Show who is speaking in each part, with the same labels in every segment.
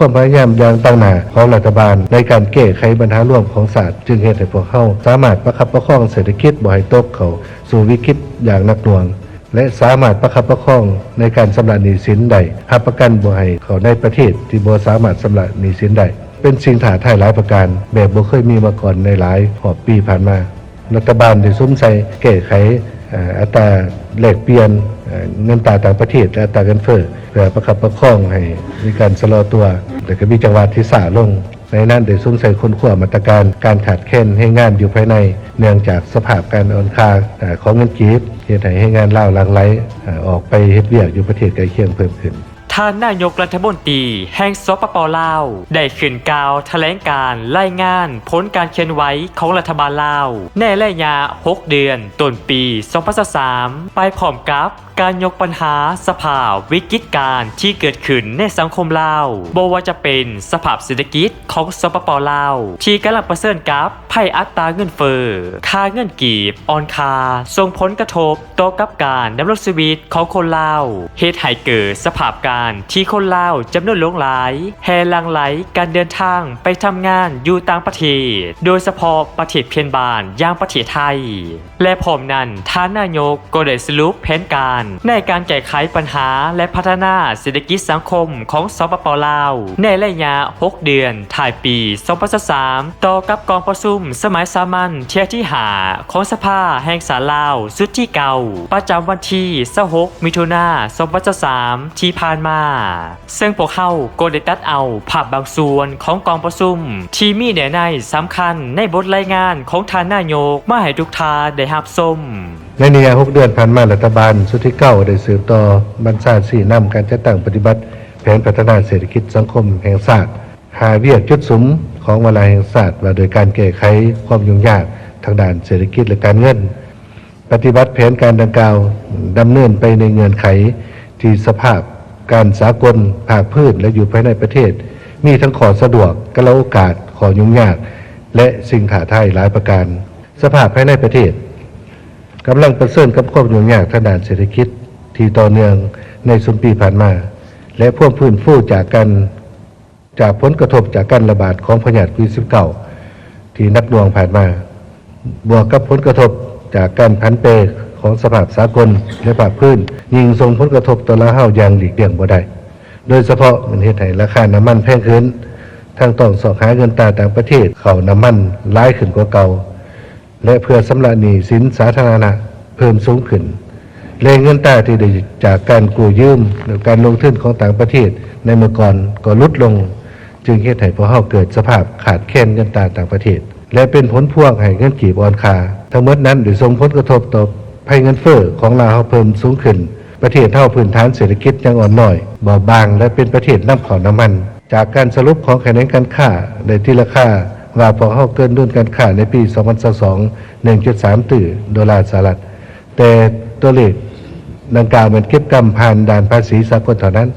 Speaker 1: ความพยายามอย่างตั้งหนาของรัฐบาล ในการแก้ไขปัญหาร่วมของศาสตร์จึงเฮ็ดให้พวกเขาสามารถประคับประคองเศรษฐกิจบ่ให้ตกเขาสู่วิกฤตอย่างนักหน่วง และสามารถประคับประคองในการชำระหนี้สินได้หับประกันบ่ให้เขาในประเทศที่บ่สามารถชำระหนี้สินได้เป็นสิ่งท้าทายหลายประการ แบบบ่เคยมีมาก่อนในหลายหอบปีผ่านมา รัฐบาลได้ซุ้มใส่แก้ไขอ่ออัตราแลกเปลี่ยน เงินตราต่างประเทศและตาเงินเฟ้อเพื่อประคับประคองให้มีการชะลอตัว แต่ก็มีจังหวัดที่สาลง ในนั้นได้ซุ้มใส่คนขั้วมาตรการการขาดแคลนให้งานอยู่ภายใน เนื่องจากสภาพการอ่อนค่าของเงินกีบเหตุให้ให้งานเล่าลังไหลเอ่อออกไปเฮ็ดเวียกอยู่ประเทศใกล้เคียงเพิ่มขึ้น
Speaker 2: ท่านนายกรัฐมนตรีแห่งสปปลาว ได้ขึ้นกล่าวแถลงการรายงานผลการเขียนไว้ของรัฐบาลลาวในระยะ6เดือนต้นปี 2023 ไปพร้อมกับการยกปัญหาสภาพวิกฤตการณ์ที่เกิดขึ้นในสังคมลาวบ่ว่าจะเป็นสภาพเศรษฐกิจของสปปลาว ที่กำลังประเสริญกับภัยอัตราเงินเฟอ้อค่าเงินกีบอ่อนคาส่งผลกระทบต่อกับการดำรงชีวิตของคนลาวเหตุให้เกิดสภาพการที่คนลาวจำนวนหลงหลายแห่ลังไหลการเดินทางไปทำงานอยู่ต่างประเทศ โดยเฉพาะประเทศเพียนบานอย่างประเทศไทย และพร้อมนั้นท่านนายกก็ได้สรุปแผนการ ในการแก้ไขปัญหาและพัฒนาเศรษฐกิจสังคมของสปปลาว ในระยะ 6 เดือนถ่ายปี 2023ต่อกับกองประชุมสมัยสามัญเที่ยที่หาของสภาแห่งสาลาวสุดที่เก่า ประจำวันที่26มิถุนายน2023ที่ผ่านมาซึ่งพวกเขาก็ได้ตัดเอาภาพบางส่วนของกองประชุม ที่มีเนื้อในสำคัญในบทรายงานของทานนายกมาให้ทุกทาได้รับชม
Speaker 1: ในระยะ6เดือนผ่านมารัฐบาลสุดที่เก้าได้สืบต่อบรรษาสี่นำการจัดตั้งปฏิบัติ แผนพัฒนาเศรษฐกิจสังคมแห่งชาติหาเวียกจุดสมของเวลาแห่งชาสติว่าโดยการแก้ไขความยุ่งยากทางด้านเศรษฐกิจและการเงิน ปฏิบัติแผนการดังกล่าวดำเนินไปในเงื่อนไขที่สภาพ การสากลภาคพื้นและอยู่ภายในประเทศ มีทั้งขอสะดวกกระโอกาสขอยุ่งยาก และสิ่งท้าทายหลายประการ สภาพภายในประเทศกำลังประเสริญกับความยุ่งยากทางด้านเศรษฐกิจที่ต่อเนื่องในสุมปีผ่านมา และพ่วงพื้นฟู่จากกันจากผลกระทบจากการระบาดของพยาธิโควิด19ที่นักหน่วงผ่านมา บวกกับผลกระทบจากการพันเป ของสภาพสากลและภาคพื้น ยิงส่งผลกระทบต่อละเฮาอย่างหลีกเลี่ยงบ่ได้ โดยเฉพาะมันเฮ็ดให้ราคาน้ำมันแพงขึ้นทั้งต้องสอกหาเงินตราต่างประเทศเข้าน้ำมันหลายขึ้นกว่าเก่า และเพื่อสำระหนี้สินสาธารณะเพิ่มสูงขึ้นแรงเงินตราที่ได้จากการกู้ยืมหรือการลงทุนของต่างประเทศในเมื่อก่อนก็ลดลง จึงเฮ็ดให้พวกเฮาเกิดสภาพขาดแคลนเงินตราต่างประเทศ และเป็นผลพวงให้เงินกีบอ่อนค่าทั้งหมดนั้นได้ส่งผลกระทบต่อ ภัยเงินเฟ้อของลาวเฮาเพิ่มสูงขึ้น ประเทศเท่าพื้นฐานเศรษฐกิจยังอ่อนน้อยบอบบาง และเป็นประเทศน้ำขาน้ำมัน จากการสรุปของคะแนนการค้าได้ที่ราคาว่าพอเฮาเกินดุลการค้าในปี 2022 1.3ตื่ดอลลาร์สหรัฐ แต่ตัวเลขดังกล่าวมันเก็บกำผ่านด่านภาษีสากลเท่านั้น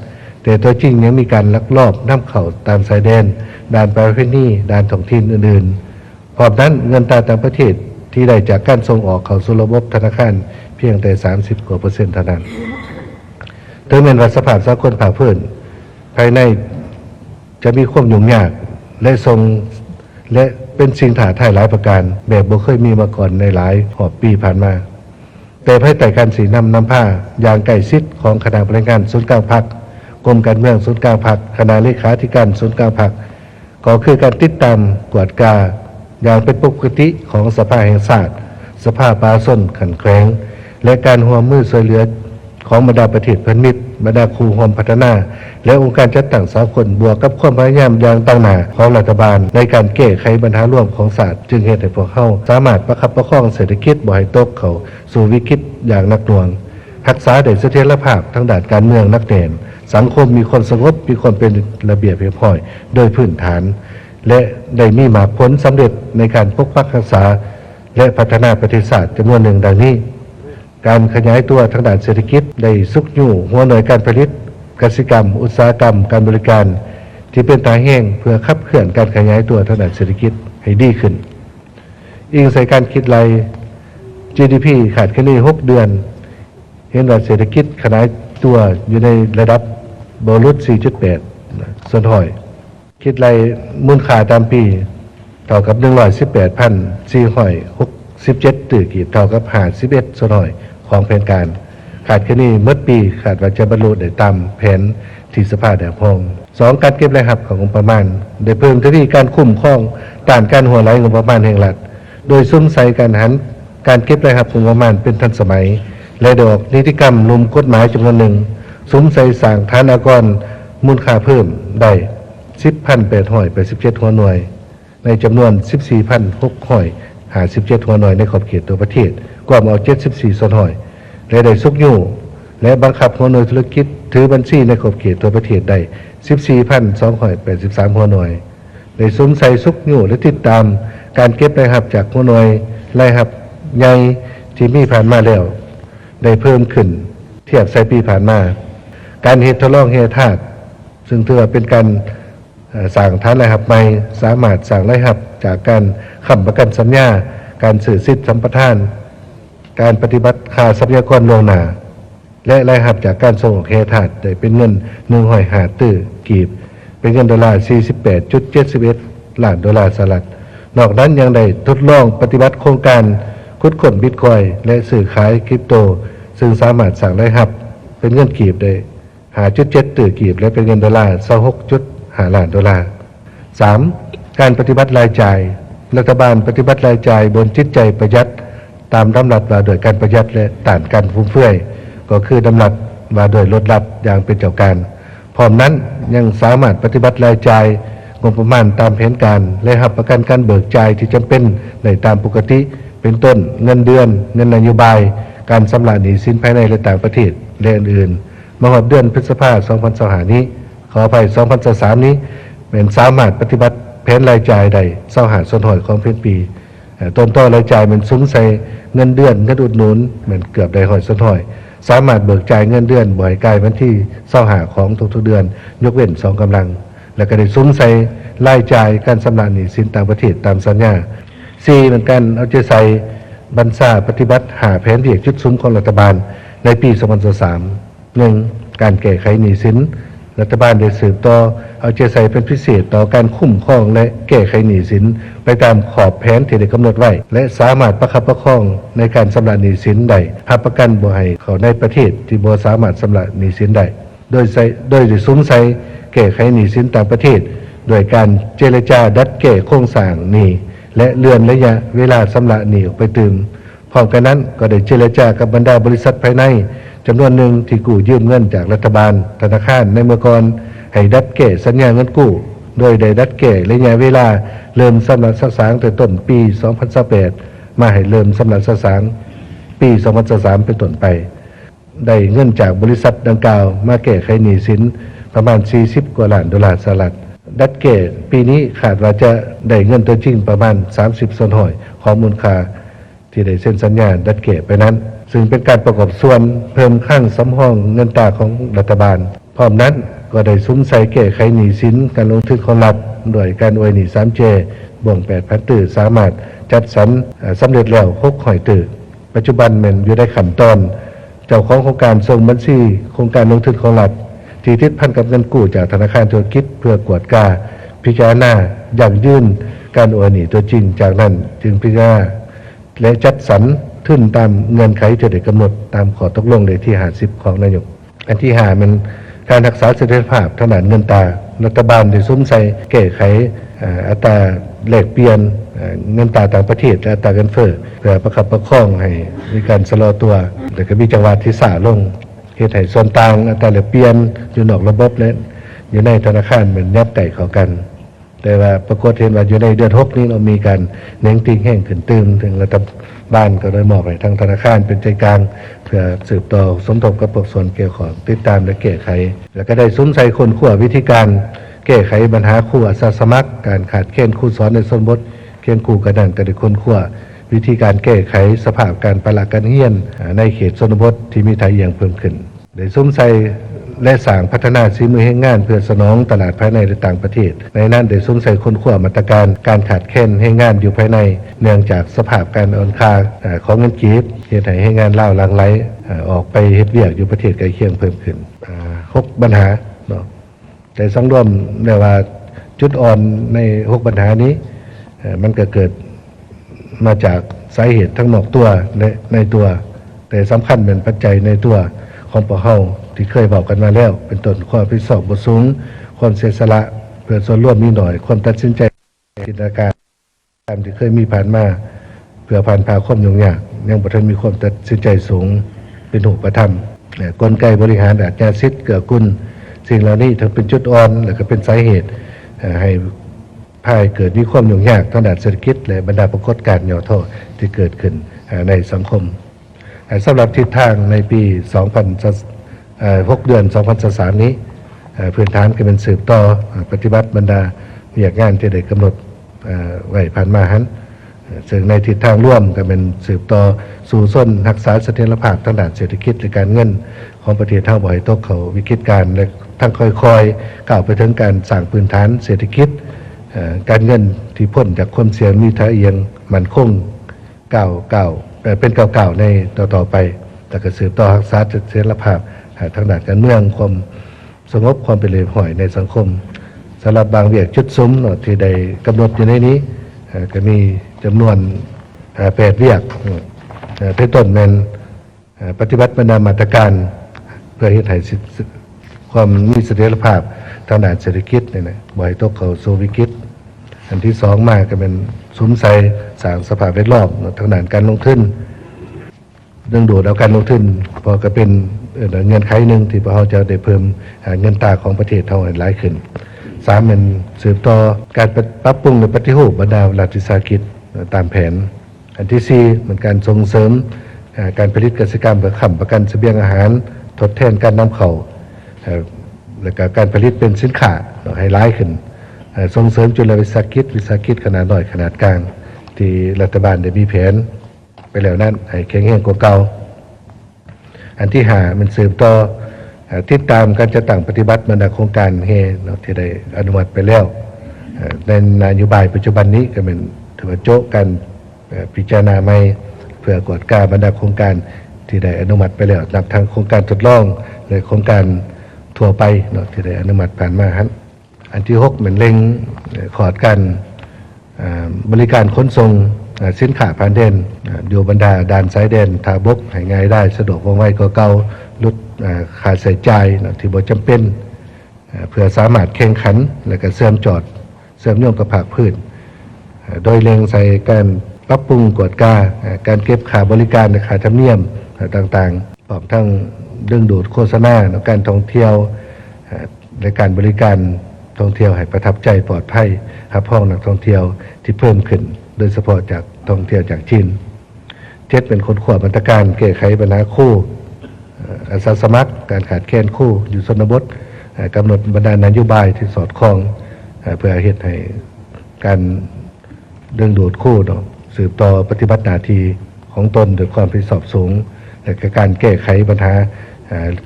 Speaker 1: แต่ตัวจริงยังมีการลักลอบนำเข้าตามสายแดน ด่านประเวณีด่านท้องถิ่นอื่นๆพร้อมนั้นเงินตราต่างประเทศ ที่ได้จากการส่งออกเข้าสู่ระบบธนาคารเพียงแต่ 30กว่าเปอร์เซ็นต์เท่านั้นถึงแม้ว่าสภาพสากลผ่าพื่อนภายในจะมีความยุ่งยากและทรงและเป็นสิ่งท้าทายหลายประการ แบบบ่เคยมีมาก่อนในหลายหอบปีผ่านมา แต่ภายใต้การสีนำนำผ้าอย่างใกล้ชิดของคณะบริการศูนย์กลางพักกรมการเมืองศูนย์กลางพักคณะเลขาธิการศูนย์กลางพักก็คือการติดตามกวดกา อย่างเป็นปกติของสภาแห่งชาติสภาปาส้นขันแข็งและการหัวมือช่วยเหลือของบรรดาประเทศพันมิตรบรรดาครูหอมพัฒนา และองค์การจัดตั้งสากลบวกกับความพยายามอย่างตั้งหนาของรัฐบาล ในการแก้ไขปัญหาร่วมของศาสตร์จึงเหตุให้พวกเขาสามารถประคับประคองเศรษฐกิจบ่ให้ตกเขาสู่วิกฤตอย่างนักหน่วงรักษาได้เสถียรภาพทั้งด้านการเมืองนักแน่นสังคมมีความสงบมีความเป็นระเบียบเรียบร้อย โดยพื้นฐาน และได้มีมาผลสำเร็จในการปกปักรักษา และพัฒนาประเทศชาติจำนวนหนึ่งดังนี้ การขยายตัวทางด้านเศรษฐกิจได้สุกยู่หัวหน่วยการผลิตกสิกรรม อุตสาหกรรม การบริการ ที่เป็นตาแห้งเพื่อขับเคลื่อนการขยายตัวทางด้านเศรษฐกิจให้ดีขึ้น อิงใส่การคิดราย GDP ขาดแค่นี้6เดือน เห็นว่าเศรษฐกิจขยายตัวอยู่ในระดับบอลลุด4.8ส่วนถอย คิดไรมูลค่าตามปีเท่ากับ118,467ตื่อกีบเท่ากับ51ส่วนหน่อยของแผนการ ขาดแค่นี้เมื่อปีขาดว่าจะบรรลุได้ตามแผนที่สภาแดงพองสองการเก็บรายรับของงบประมาณได้เพิ่มที่การคุ้มครองต้านการหัวไหลงบประมาณแห่งรัฐ โดยซุ้มใส่การหันการเก็บรายรับของงบประมาณเป็นทันสมัย และดอกนิติกรรมรวมกฎหมายจำนวนหนึ่งซุ้มใส่สั่งฐานอากรมูลค่าเพิ่มได้ 10,800หอยไป17หัวหน่วย ในจำนวน 14,600หอยหา17หัวหน่วยในขอบเขตตัวประเทศกว่าเอา74ส่วนหอยและได้ซุกยู่และบังคับหัวหน่วยธุรกิจ ถือบัญชีในขอบเขตตัวประเทศได้14,283หัวหน่วยได้ซุ้มใส่ซุกยู่และติดตาม การเก็บรายรับจากหัวหน่วยรายรับใหญ่ที่มีผ่านมาแล้ว ได้เพิ่มขึ้น เทียบใส่ปีผ่านมา การเฮ็ดทดลองเฮ็ดธาตุซึ่งถือว่าเป็นการ สั่งท้านรายหับไหม่สามารถสั่งรายหับจากการค้ำประกันสัญญา การสื่อสิทธิสัมปทาน การปฏิบัติค่าทรัพยากรลงหนาและรายหับจากการส่งออกเคถาดได้เป็นเงินหนึ่งหอยหาตื้อกีบ เป็นเงินดอลลาร์48.71ล้านดอลลาร์สหรัฐนอกนั้นยังได้ทดลองปฏิบัติโครงการคุดขนบิตคอยและสื่อขายคริปโต ซึ่งสามารถสั่งรายหับ เป็นเงินกีบได้หาจุดเจ็ดตื้อกีบ และเป็นเงินดอลลาร์สองหกจุด 5ล้านดอลลาร์ 3. การปฏิบัติรายจ่าย รัฐบาลปฏิบัติรายจ่ายบนจิตใจประหยัดตามดำรัสว่าโดยการประหยัดและต่านการฟุ่มเฟือย ก็คือดำรัสว่าโดยลดรับอย่างเป็นเจ้าการ พร้อมนั้นยังสามารถปฏิบัติรายจ่ายงบประมาณตามแผนการ และหับประกันการเบิกจ่ายที่จำเป็นในตามปกติ เป็นต้นเงินเดือน เงินนโยบาย การสำระหนี้สินภายในและต่างประเทศและอื่นๆมาหอบเดือนพฤษภาคม 2025นี้ ขออภัย2023นี้เป็นสามารถปฏิบัติแผนรายจ่ายใดเศร้าหาส่วนหอยของเพื่อนปีต้นต่อรายจ่ายมันซุ้มใส่เงินเดือนเงินอุดหนุนเหมือนเกือบได้หอยส่วนหอย สามารถเบิกจ่ายเงินเดือนบ่อยกายวันที่เศร้าหาของทุกๆเดือน ยกเว้นสองกำลัง แล้วก็ได้ซุ้มใส่รายจ่ายการสำระหนี้สินต่างประเทศตามสัญญาสี่เหมือนกันเอาใจใส่บรรษาปฏิบัติหาแผนเรียกจุดซุ้มของรัฐบาลในปี 2023หนึ่งการแก้ไขหนี้สิน รัฐบาลได้สืบต่อเอาใจใส่เป็นพิเศษต่อการคุ้มครองและแก้ไขหนี้สิน ไปตามขอบแผนที่ได้กำหนดไว้ และสามารถประคับประคองในการสำระหนี้สินใดหับประกันบ่ให้เขาในประเทศที่บ่สามารถสำระหนี้สินได้โดยใส่โดยได้ซุ้มใส่แก้ไขหนี้สินต่างประเทศ โดยการเจรจาดัดแก้โครงสร้างหนี้และเลื่อนระยะเวลาสำระหนี้ออกไปตืมพร้อมกันนั้นก็ได้เจรจากับบรรดาบริษัทภายใน จำนวนหนึ่งที่กู้ยืมเงินจากรัฐบาล ธนาคารในเมื่อก่อนให้ดัดแก้สัญญาเงินกู้โดยได้ดัดแก้ระยะเวลาเริ่มสำหรับสักสางแต่ต้นปี 2028มาให้เริ่มสำหรับสักสางปี 2023เป็นต้นไป ได้เงินจากบริษัทดังกล่าว มาแก้ไขหนี้สินประมาณ 40 กว่าล้านดอลลาร์สหรัฐดัดเกตปีนี้ขาดว่าจะได้เงินตัวจริงประมาณ 30ส่วนหอยของมูลค่าที่ได้เซ็นสัญญาดัดเกตไปนั้น ซึ่งเป็นการประกอบส่วนเพิ่มข้างสำห้องเงินตราของรัฐบาล พร้อมนั้นก็ได้ซุ้มใส่แก้ไขหนี้สินการลงทุนของรัฐโดยการอวยหนี้ 3J บ่วง8พันตื่อสามารถจัดสรรสำเร็จแล้ว6หอยตื่อปัจจุบันแมันอยู่ในขั้นตอน เจ้าของโครงการส่งบัญชีโครงการลงทุนของรัฐที่ทิศพันกับเงินกู้จากธนาคารธุรกิจเพื่อกวดกาพิจารณาอย่างยื่นการโอนหนีตัวจริงจากนั้นจึงพิจารณาและจัดสรร ทุนตามเงื่อนไขที่ได้กำหนดตามขอตกลงในที่หาสิบของนายก อันที่หามันการรักษาเสถียรภาพถนานเงินตา รัฐบาลได้ซุ้มใส่แก้ไข่อัตราแลกเปลี่ยนเงินตาต่างประเทศและอัตราเงินเฟ้อเพื่อประคับประคองให้มีการสะลอตัวแต่ก็มีจังหวะที่สาลงเหตุให้ส่วนต่างอัตราแลกเปลี่ยนอยู่นอกระบบและอยู่ในธนาคารเหมือนยับไก่เขากัน แต่ว่าปรากฏเห็นว่าอยู่ในเดือนหกนี้เรามีการเน้งติงแห้งขึ้นตืมถึงระดับ บ้าลก็ได้มอบให้ทางธนาคารเป็นใจกลางเพื่อสืบต่อสมทบกับปกส่วนเกี่ยวของติดตามและแก้ไข แล้วก็ได้ซุ้มใส่คนขั้ววิธีการ แก้ไขปัญหาคู่อาสาสมัคร การขาดเกณฑ์ครูสอนในสนบทเคียงคู่กระดันกระดิคนขั้ววิธีการแก้ไขสภาพการประหลาดการเฮียนในเขตชนบทที่มีทายเอียงเพิ่มขึ้นได้ซุ้มใส่ และสร้างพัฒนาสีมือให้งาน เพื่อสนองตลาดภายในและต่างประเทศ ในนั้นได้ซุ้มใส่คนขั้วมาตรการการขาดแคลนให้งานอยู่ภายใน เนื่องจากสภาพการอ่อนค่าของเงินกีบเหตุให้ให้งานเล่าลังไหลออกไปเฮ็ดเวียกอยู่ประเทศใกล้เคียงเพิ่มขึ้นหกปัญหาเนาะแต่สังรวมได้ว่าจุดอ่อนในหกปัญหานี้มันก็เกิดมาจากสาเหตุทั้งนอกตัวและในตัว แต่สำคัญเป็นปัจจัยในตัวของปะเฮา ที่เคยบอกกันมาแล้ว เป็นต้นความพิสอบบสูง ความเสียสละเพื่อส่วนร่วมมีหน่อย ความตัดสินใจจินตนาการตามที่เคยมีผ่านมาเพื่อผ่านพาความยุ่งยากยังบ่ทันมีความตัดสินใจสูงเป็นหูประธรรมกลไกบริหารอาจญาสิทธิ์เกื้อกุลสิ่งเหล่านี้ทั้งเป็นจุดอ่อนและก็เป็นสาเหตุให้พายเกิดมีความยุ่งยากทางด้านเศรษฐกิจและบรรดาปรากฏการณ์ย่อท่อที่เกิดขึ้นในสังคมสำหรับทิศทางในปี 2000 6 เดือน2023นี้พื้นฐานก็เป็นสืบต่อปฏิบัติบรรดาเวียกงานที่ได้กำหนดไว้ผ่านมาหันเอ่อซึ่งในทิศทางร่วมก็เป็นสืบต่อสู่ส้นรักษาเสถียรภาพทางด้านเศรษฐกิจและการเงิน ของประเทศเท่าบ่อยตกเขาวิกฤตการและทั้งค่อยๆก้าวไปถึงการสร้างพื้นฐานเศรษฐกิจการเงินที่พ้นจากความเสี่ยงมีทะเอียงมันคงก้าวก้าเอ่อเป็นก้าวก้าวในต่อต่อไปแต่ก็สืบต่อรักษาเสถียรภาพ ทางด้านการเมืองความสงบความเป็นเรียบร้อยในสังคมสำหรับบางเวียกจุดซุ้มที่ได้กำหนดอยู่ในนี้ก็มีจำนวนแปดเวียกเอ่อที่ต้นแมนเอ่อปฏิบัติบรรดามาตรการเพื่อให้ไทยความมีเสถียรภาพทางด้านเศรษฐกิจเนี่ยนะบ่อยตกเขาสู่วิกฤตอันที่สองมาก็เป็นซุ้มใสสางสภาพแวดล้อมทางด้านการลงทุน เรื่องดูดเอาการลงทุนพอก็เป็นเงินไขหนึ่งที่พวกเราจะได้เพิ่มเงินตราของประเทศเท่าไหร่หลายขึ้นสามเป็นสืบต่อการปรับปรุงและปฏิรูปบรรดารัฐวิสาหกิจตามแผน อันที่สี่เหมือนการส่งเสริมการผลิตเกษตรกรรมเพื่อค้ำประกันเสบียงอาหาร ทดแทนการนำเข้าและก็การผลิตเป็นสินค้าให้ร้ายขึ้นส่งเสริมจุลวิสาหกิจวิสาหกิจขนาดน้อยขนาดกลาง ที่รัฐบาลได้มีแผน ไปแล้วนั้นให้แข็งแรงกว่าเก่าอันที่หามันสืบต่อเอ่ติดตามการจะตั้งปฏิบัติบรรดาโครงการเฮเนาะที่ได้อนุมัติไปแล้วในนโยบายปัจจุบันนี้ก็เป็นถือว่าโจ๊กกันพิจารณาใหม่เพื่อกวดกล้าบรรดาโครงการที่ได้อนุมัติไปแล้วนับทั้งโครงการทดลองและโครงการทั่วไปเนาะที่ได้อนุมัติผ่านมาฮันอันที่หกเหมือนเล็งขอดกันบริการขนส่ง สินค้าผ่านแดนอ่าอยู่บรรดาด่านสายแดนทาบกให้ง่ายได้ สะดวกว่องไวกว่าเก่าลดอ่าค่าใช้จ่ายเนาะที่บ่จำเป็นเพื่อสามารถแข่งขัน และก็เสื่อมจอด เสื่อมโยงกับภาคพื้น โดยเล็งใส่การปรับปรุงกวดกาการเก็บค่าบริการค่าธรรมเนียมต่างๆพร้อมทั้งเรื่องดูดโฆษณาการท่องเที่ยวเอ่อในการบริการท่องเที่ยวให้ประทับใจปลอดภัยรับห้องนักท่องเที่ยวที่เพิ่มขึ้น โดยเฉพาะจากท่องเที่ยวจากจีนเจ็ดเป็นคนขวบมาตรการแก้ไขปัญหาคู่อาสาสมัคร การขาดแคลนคู่อยู่ชนบทเอ่อกำหนดบรรดานโยบายที่สอดคล้องเพื่อเหตุให้การเรื่องดูดคู่เนาะสืบต่อปฏิบัติหน้าที่ของตนโดยความเป็นสอบสูงและการแก้ไขปัญหา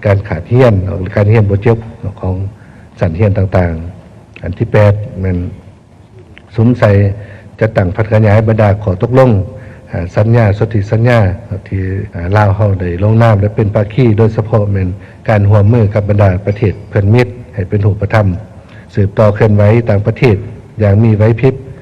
Speaker 1: การขาดเฮียนหรือการเฮียนโปรเจกต์ของสันเฮียนต่างๆ อันที่แปดมันสมใส่ จะตั้งพัฒขยายบรรดาขอตกลงสัญญาสถิสัญญาที่เอ่อลาวเฮาได้ลงนามและเป็นปาคีโดยเฉพาะเป็นการหัวมือกับบรรดาประเทศเพื่อนมิตรให้เป็นหูประธรรม สืบต่อเคลื่อนไหวต่างประเทศอย่างมีไว้พริบ